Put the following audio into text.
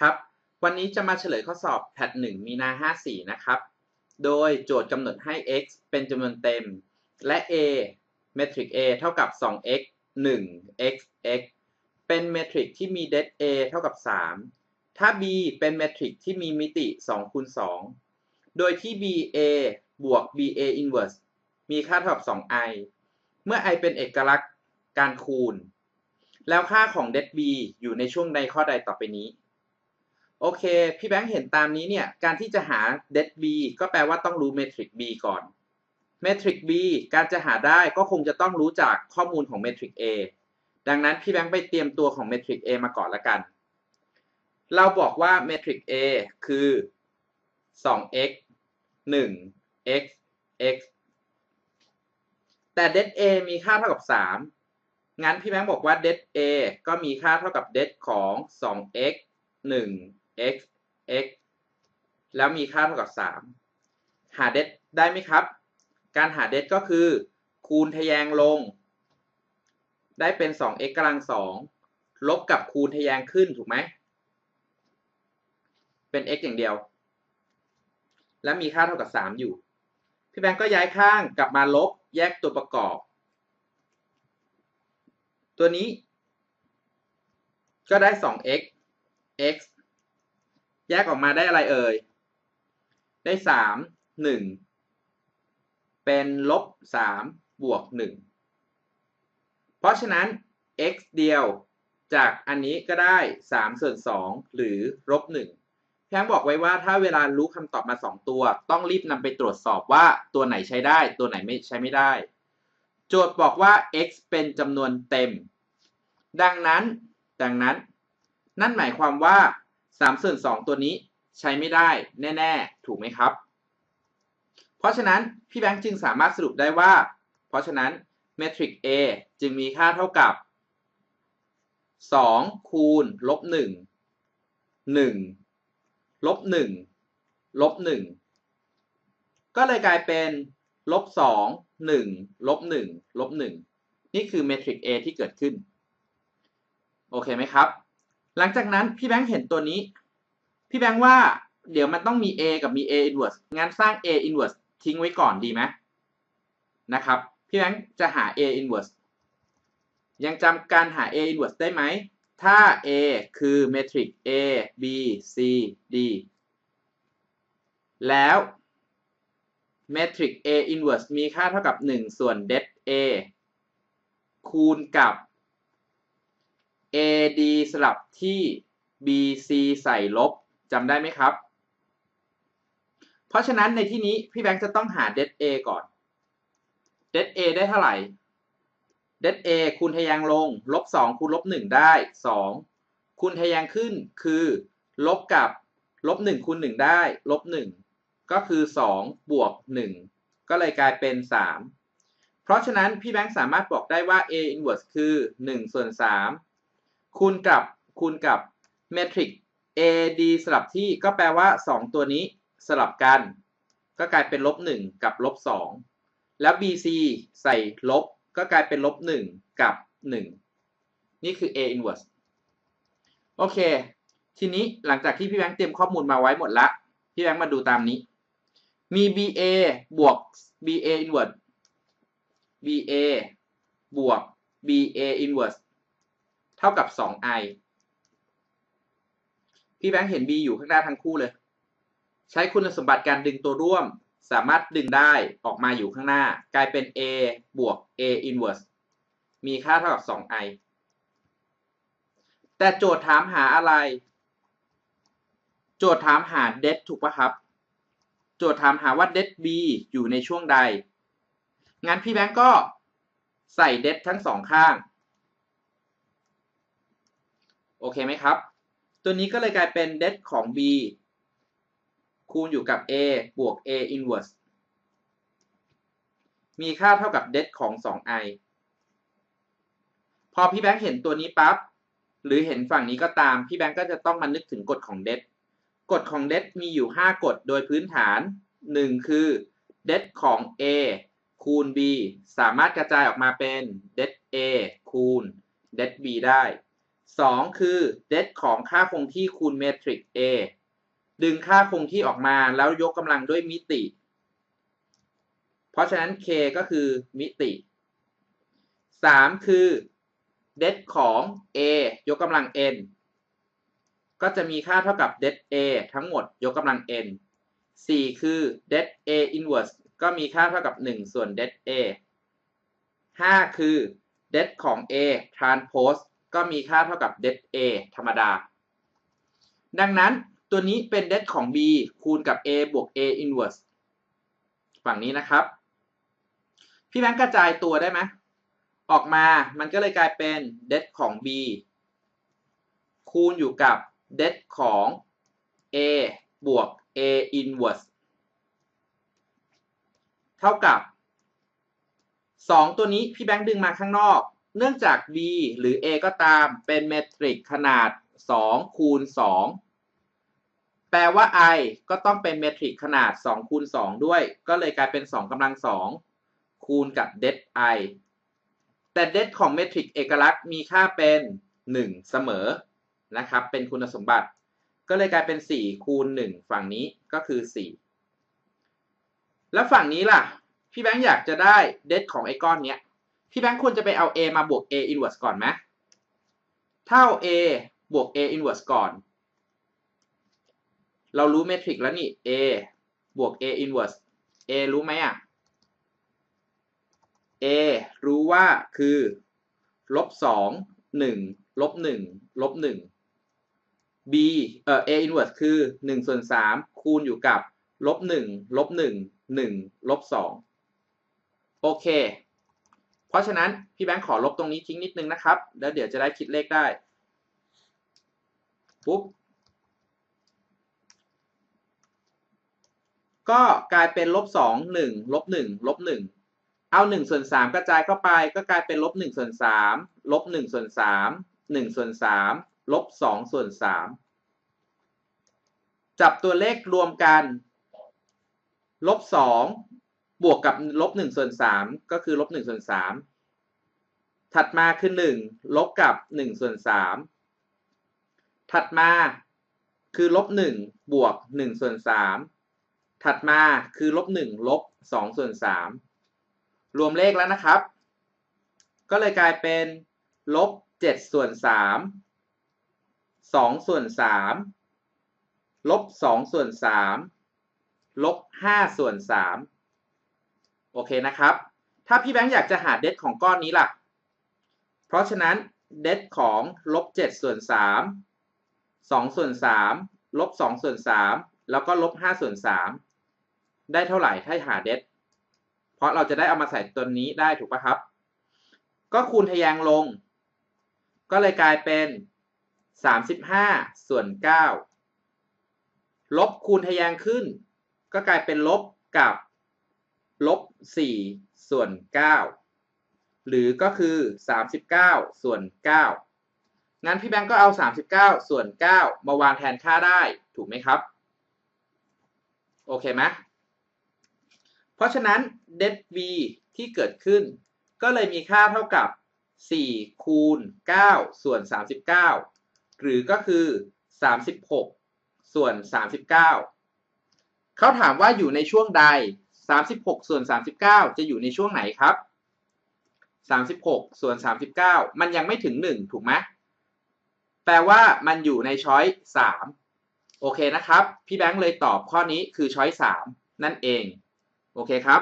ครับวันนี้จะมาเฉลยข้อสอบแพท1มีนา 54 นะครับ โดยโจทย์กำหนดให้ x เป็นจำนวนเต็ม และ a เมทริก a เท่ากับ 2x 1 x x เป็นเมทริกที่มีเดฟ a เท่ากับ 3 ถ้า b เป็นเมทริกที่มีมิติ2คูณ2โดยที่ ba บวก ba inverse มีค่าเท่ากับ 2i เมื่อ i เป็นเอกลักษณ์การคูณ แล้วค่าของเดฟ b อยู่ในช่วงใดข้อใดต่อไปนี้ โอเค พี่แบงค์เห็นตามนี้เนี่ย การที่จะหาเดฟ b ก็แปลว่าต้องรู้เมทริก b ก่อนเมทริก b การจะหาได้ก็คงจะต้องรู้จากข้อมูลของเมทริก a ดังนั้นพี่แบงค์ไปเตรียมตัวของเมทริก a มาก่อนละกัน เราบอกว่าเมทริก a คือ 2x 1 x x แต่เดฟ a มีค่าเท่ากับ 3 งั้นพี่แบงค์บอกว่าเดฟ a ก็มีค่าเท่ากับเดฟของ 2x 1 x x แล้วมีค่าเท่ากับ 3 หาเดฟได้ไหมครับ การหาเดฟก็คือ คูณทะแยงลง ได้เป็น 2x กำลัง 2 ลบกับคูณทะแยงขึ้นถูกไหม เป็น x อย่างเดียว และมีค่าเท่ากับ 3 อยู่ พี่แบงก์ก็ย้ายข้างกลับมาลบแยกตัวประกอบ ตัวนี้ก็ได้ 2x x แยกออกมาได้อะไรเอ่ย ได้3 1เป็นลบ3บวก1เพราะฉะนั้น x เดียวจากอันนี้ก็ได้3ส่วน2หรือลบ1แพงบอกไว้ว่าถ้าเวลารู้คำตอบมา 2 ตัว ต้องรีบนำไปตรวจสอบว่าตัวไหนใช้ได้ตัวไหนไม่ใช้ไม่ได้ โจทย์บอกว่า x เป็นจำนวนเต็ม ดังนั้น ดังนั้น นั่นหมายความว่า 3ส่วน2ตัวนี้ใช้ไม่ได้แน่ ๆ ถูกไหมครับ เพราะฉะนั้นพี่แบงค์จึงสามารถสรุปได้ว่า เพราะฉะนั้นเมทริก A จึงมีค่าเท่ากับ 2 คูณลบ 1 1 ลบ 1 ลบ 1 ก็เลยกลายเป็นลบ 2 1 ลบ 1 ลบ 1 นี่คือเมทริก A ที่เกิดขึ้น โอเคไหมครับ หลังจากนั้นพี่แบงค์เห็นตัวนี้ พี่แบงค์ว่าเดี๋ยวมันต้องมี A กับมี A inverse งั้นสร้าง A inverse ทิ้งไว้ก่อนดีไหมนะครับ พี่แบงค์จะหา A inverse ยังจำการหา A inverse ได้ไหม ถ้า A คือเมทริก A B C D แล้วเมทริก A inverse มีค่าเท่ากับ 1 ส่วนเด A คูณกับ AD สลับที่ BC ใส่ลบจำได้ไหมครับ เพราะฉะนั้นในที่นี้พี่แบงค์จะต้องหาเด A ก่อนเด A ได้เท่าไหร่เด A คูณทะแยงลง ลบ 2 คูณลบ 1 ได้ 2 คูณทะแยงขึ้นคือ ลบกับ ลบ 1 คูณ 1 ได้ ลบ 1 ก็คือ 2 บวก 1 ก็เลยกลายเป็น 3 เพราะฉะนั้นพี่แบงค์สามารถบอกได้ว่า A inverse คือ 1 ส่วน 3 คูณกับคูณกับเมทริก AD สลับที่ก็แปลว่า 2 ตัวนี้สลับกัน ก็กลายเป็นลบ1กับลบ2แล้ว BC ใส่ลบก็กลายเป็นลบ1กับ 1 นี่คือ A inverse โอเค ทีนี้หลังจากที่พี่แบงค์เตรียมข้อมูลมาไว้หมดละ พี่แบงค์มาดูตามนี้ มี BA บวก BA inverse BA บวก BA inverse ท่ากับ 2i พี่แบงค์เห็น B อยู่ข้างหน้าทั้งคู่เลย ใช้คุณสมบัติการดึงตัวร่วม สามารถดึงได้ออกมาอยู่ข้างหน้า กลายเป็น A บวก A inverse มีค่าเท่ากับ 2i แต่โจทย์ถามหาอะไร โจทย์ถามหา det ถูกปะครับ โจทย์ถามหาว่า det b อยู่ในช่วงใด งั้นพี่แบงค์ก็ใส่ det ทั้งสองข้าง โอเคไหมครับ ตัวนี้ก็เลยกลายเป็น det ของ b คูณอยู่กับ a บวก a inverse มีค่าเท่ากับ det ของ 2i พอพี่แบงค์เห็นตัวนี้ปั๊บ หรือเห็นฝั่งนี้ก็ตาม พี่แบงค์ก็จะต้องมานึกถึงกฎของ det กฎของ det มีอยู่ 5 กฎโดยพื้นฐาน 1 คือ det ของ a คูณ b สามารถกระจายออกมาเป็น det a คูณ det b ได้ สองคือเดของค่าคงที่คูณเมทริก A ดึงค่าคงที่ออกมาแล้วยกกำลังด้วยมิติ เพราะฉะนั้น K ก็คือมิติสามคือเดของ A ยกกำลัง n ก็จะมีค่าเท่ากับเด A ทั้งหมดยกกำลัง n สี่คือเด A inverse ก็มีค่าเท่ากับ 1 ส่วนเด A ห้าคือเดของ A transpose ก็มีค่าเท่ากับเด A ธรรมดา ดังนั้นตัวนี้เป็นเดของ B คูณกับ A บวก A inverse ฝั่งนี้นะครับ พี่แบงค์กระจายตัวได้ไหมออกมามันก็เลยกลายเป็นเดของ B คูณอยู่กับเดของ A บวก A inverse เท่ากับ 2 ตัวนี้พี่แบงค์ดึงมาข้างนอก เนื่องจาก B หรือ A ก็ตามเป็นเมตริกขนาด 2 คูณ 2 แปลว่า I ก็ต้องเป็นเมตริกขนาด 2 คูณ 2 ด้วย ก็เลยกลายเป็น 2กำลัง 2 คูณกับเด I แต่เดของเมตริกเอกลักษณ์มีค่าเป็น 1 เสมอนะครับ เป็นคุณสมบัติ ก็เลยกลายเป็น 4 คูณ 1 ฝั่งนี้ก็คือ 4 แล้วฝั่งนี้ล่ะ พี่แบงค์อยากจะได้เดของไอ้ก้อนเนี้ย พี่แบงค์ควรจะไปเอา A มาบวก A inverse ก่อนไหมเท่า A บวก A inverse ก่อน เรารู้เมทริกแล้วนี่ A บวก A inverse A รู้ไหมอะ A รู้ว่าคือลบสองหนึ่งลบหนึ่งลบหนึ่ง B เอ่อ A inverse คือหนึ่งส่วนสามคูณอยู่กับลบหนึ่งลบหนึ่งหนึ่งลบสองโอเค เพราะฉะนั้นพี่แบงค์ขอลบตรงนี้ทิ้งนิดนึงนะครับ แล้วเดี๋ยวจะได้คิดเลขได้ ปุ๊บ ก็กลายเป็นลบสองหนึ่งลบหนึ่งลบหนึ่งเอาหนึ่งส่วนสามกระจายเข้าไป ก็กลายเป็นลบหนึ่งส่วนสามลบหนึ่งส่วนสามหนึ่งส่วนสามลบสองส่วนสามจับตัวเลขรวมกันลบสอง บวกกับลบหนึ่งส่วนสามก็คือลบหนึ่งส่วนสามถัดมาคือหนึ่งลบกับหนึ่งส่วนสามถัดมาคือลบหนึ่งบวกหนึ่งส่วนสามถัดมาคือลบหนึ่งลบสองส่วนสามรวมเลขแล้วนะครับ ก็เลยกลายเป็นลบเจ็ดส่วนสามสองส่วนสามลบสองส่วนสามลบห้าส่วนสาม โอเคนะครับ ถ้าพี่แบงค์อยากจะหาเดทของก้อนนี้ล่ะ เพราะฉะนั้นเดทของลบเจ็ดส่วนสามสองส่วนสามลบสองส่วนสามแล้วก็ลบห้าส่วนสามได้เท่าไหร่ถ้าหาเดทเพราะเราจะได้เอามาใส่ตัวนี้ได้ถูกปะครับ ก็คูณทะแยงลง ก็เลยกลายเป็นสามสิบห้าส่วนเก้าลบคูณทะแยงขึ้น ก็กลายเป็นลบกับ ลบสี่ส่วนเก้าหรือก็คือสามสิบเก้าส่วนเก้างั้นพี่แบงก์ก็เอาสามสิบเก้าส่วนเก้ามาวางแทนค่าได้ถูกไหมครับ โอเคไหมเพราะฉะนั้น det v ที่เกิดขึ้น ก็เลยมีค่าเท่ากับ 4 คูณ 9 ส่วน 39 หรือก็คือ 36 ส่วน 39 เขาถามว่าอยู่ในช่วงใด 36 ส่วน 39 จะอยู่ในช่วงไหนครับ 36 ส่วน 39 มันยังไม่ถึง 1 ถูกไหมแปลว่ามันอยู่ในช้อย3โอเคนะครับ พี่แบงค์เลยตอบข้อนี้คือช้อย3นั่นเอง โอเคครับ